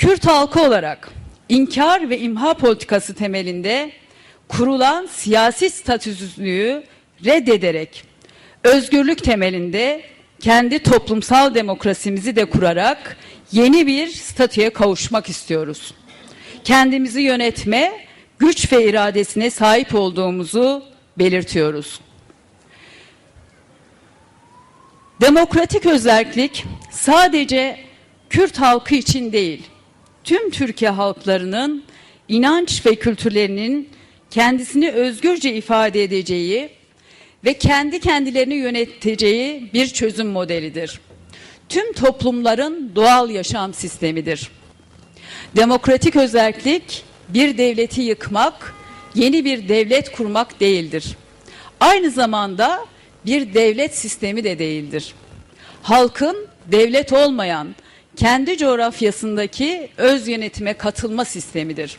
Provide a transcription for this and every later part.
Kürt halkı olarak inkar ve imha politikası temelinde kurulan siyasi statüsüzlüğü reddederek özgürlük temelinde kendi toplumsal demokrasimizi de kurarak yeni bir statüye kavuşmak istiyoruz. Kendimizi yönetme, güç ve iradesine sahip olduğumuzu belirtiyoruz. Demokratik özellik sadece Kürt halkı için değil, tüm Türkiye halklarının inanç ve kültürlerinin kendisini özgürce ifade edeceği ve kendi kendilerini yöneteceği bir çözüm modelidir. Tüm toplumların doğal yaşam sistemidir. Demokratik özellik bir devleti yıkmak, yeni bir devlet kurmak değildir. Aynı zamanda bir devlet sistemi de değildir. Halkın devlet olmayan kendi coğrafyasındaki öz yönetime katılma sistemidir.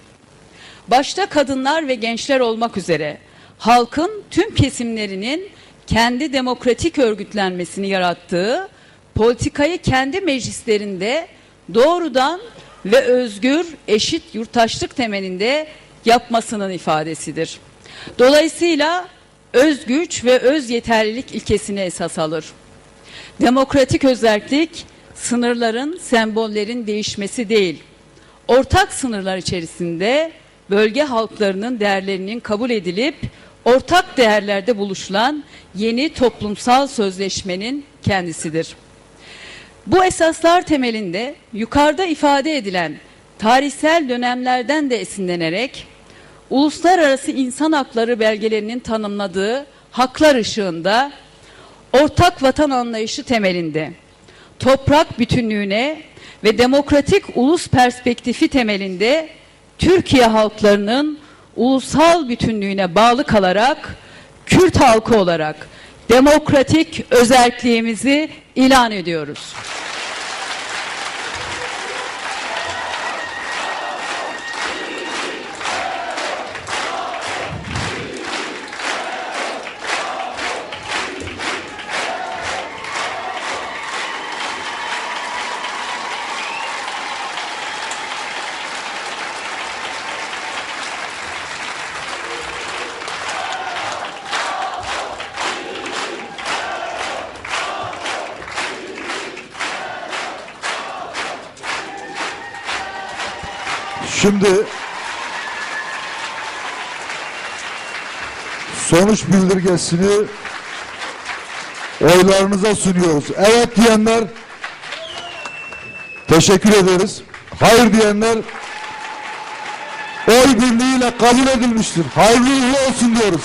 Başta kadınlar ve gençler olmak üzere halkın tüm kesimlerinin kendi demokratik örgütlenmesini yarattığı politikayı kendi meclislerinde doğrudan ve özgür eşit yurttaşlık temelinde yapmasının ifadesidir. Dolayısıyla öz güç ve öz yeterlilik ilkesini esas alır. Demokratik özellik sınırların, sembollerin değişmesi değil, ortak sınırlar içerisinde bölge halklarının değerlerinin kabul edilip ortak değerlerde buluşulan yeni toplumsal sözleşmenin kendisidir. Bu esaslar temelinde yukarıda ifade edilen tarihsel dönemlerden de esinlenerek uluslararası insan hakları belgelerinin tanımladığı haklar ışığında ortak vatan anlayışı temelinde toprak bütünlüğüne ve demokratik ulus perspektifi temelinde Türkiye halklarının ulusal bütünlüğüne bağlı kalarak Kürt halkı olarak demokratik özelliğimizi ilan ediyoruz. Şimdi sonuç bildirgesini oylarınıza sunuyoruz. Evet diyenler teşekkür ederiz. Hayır diyenler oy birliğiyle kabul edilmiştir. Hayırlı olsun diyoruz.